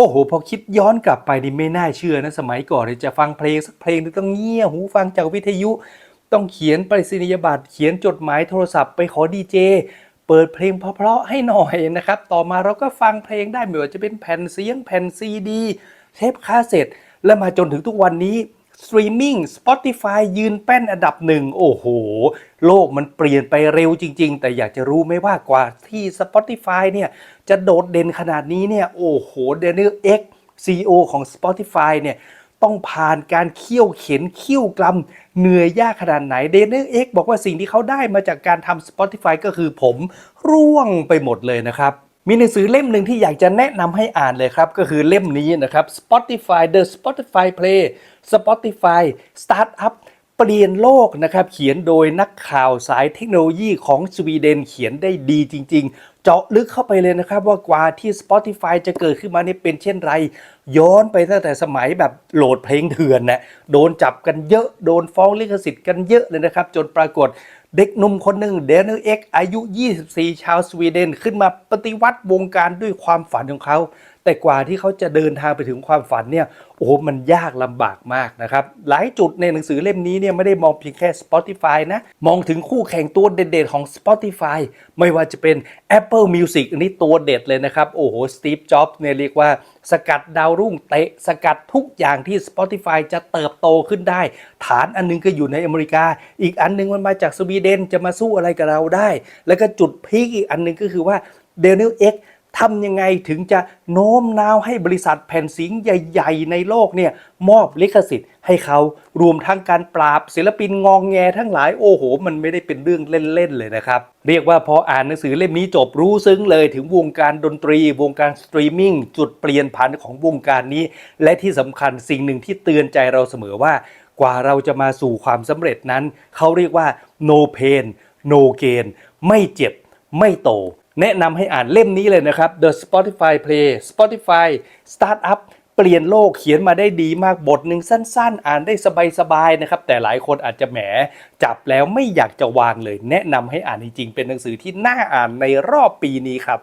โอ้โห พอคิดย้อนกลับไปนี่ไม่น่าเชื่อนะสมัยก่อนเนี่ยจะฟังเพลงสักเพลงต้องเงี่ยหูฟังจากวิทยุ ต้องเขียนไปรษณียบัตรเขียนจดหมายโทรศัพท์ไปขอดีเจเปิดเพลงเพราะๆให้หน่อยนะครับ ต่อมาเราก็ฟังเพลงได้ไม่ว่าจะเป็นแผ่นเสียงแผ่นซีดี เทปคาสเซ็ตแล้วมาจนถึงทุกวันนี้ สตรีมมิ่ง Spotify ยืนแป้นอันดับหนึ่งโอ้โห โลกมันเปลี่ยนไปเร็วจริง ๆ แต่อยากจะรู้ไหมว่ากว่าที่ Spotify เนี่ย จะโดดเด่นขนาดนี้เนี่ย โอ้โหเดนิลเอ็ก CEO ของ Spotify เนี่ย ต้องผ่านการเคี่ยวเข็นเคี่ยวกลำเหนื่อยยากขนาดไหนเดนเนอร์เอ็กบอกว่าสิ่งที่เขาได้มาจากการทำ Spotify ก็คือผมร่วงไปหมดเลยนะครับ มีหนังสือเล่มหนึ่งที่อยากจะแนะนำให้อ่านเลยครับ ก็คือเล่มนี้นะครับ Spotify The Spotify Play Spotify Startup เปลี่ยนโลกนะครับ เขียนโดยนักข่าวสายเทคโนโลยีของสวีเดนเขียนได้ดีจริง ๆ เจาะลึกเข้าไปเลยนะครับ ว่ากว่าที่ Spotify จะเกิดขึ้นมานี่เป็นเช่นไร ย้อนไปตั้งแต่สมัยแบบโหลดเพลงเถื่อนนะโดนจับกันเยอะโดนฟ้องลิขสิทธิ์กันเยอะเลยนะครับ จนปรากฏ เด็กหนุ่มคนหนึ่งเดนเนอร์เอ็กอายุ 24 ชาวสวีเดน ขึ้นมาปฏิวัติวงการด้วยความฝันของเขาแต่กว่าที่เขาจะเดินทางไปถึงความฝันเนี่ยโอ้โหมันยากลำบากมากนะครับ หลายจุดในหนังสือเล่มนี้เนี่ยไม่ได้มองเพียงแค่ Spotify นะ มองถึงคู่แข่งตัวเด็ดๆของ Spotify ไม่ว่าจะเป็น Apple Music อันนี้ตัวเด็ดเลยนะครับ โอ้โหสตีฟจ็อบส์เนี่ยเรียกว่า สกัดดาวรุ่งเตะ สกัดทุกอย่างที่ Spotify จะเติบโตขึ้นได้ ฐานอันนึงก็อยู่ในอเมริกา อีกอันนึงมันมาจากสวีเดนจะมาสู้อะไรกับเราได้ แล้วก็จุดพีคอีกอันนึงก็คือว่า d a n i e l X ทำยังไงถึงจะโน้มน้าวให้บริษัทแผ่นเสียงใหญ่ ๆ ในโลกเนี่ยมอบลิขสิทธิ์ให้เขารวมทั้งการปราบศิลปินงองแงทั้งหลายโอ้โห มันไม่ได้เป็นเรื่องเล่น ๆ เลยนะครับ เรียกว่าพออ่านหนังสือเล่มนี้จบรู้ซึ้งเลยถึงวงการดนตรี วงการสตรีมมิ่งจุดเปลี่ยนผันของวงการนี้ และที่สำคัญสิ่งหนึ่งที่เตือนใจเราเสมอว่ากว่าเราจะมาสู่ความสำเร็จนั้น เขาเรียกว่า no pain no gain ไม่เจ็บไม่โต แนะนำให้อ่านเล่มนี้เลยนะครับ The Spotify Play Spotify Startup เปลี่ยนโลกเขียนมาได้ดีมากบทหนึ่งสั้น ๆ อ่านได้สบายๆนะครับ แต่หลายคนอาจจะแหมจับแล้วไม่อยากจะวางเลย แนะนำให้อ่านจริงๆเป็นหนังสือที่น่าอ่านในรอบปีนี้ครับ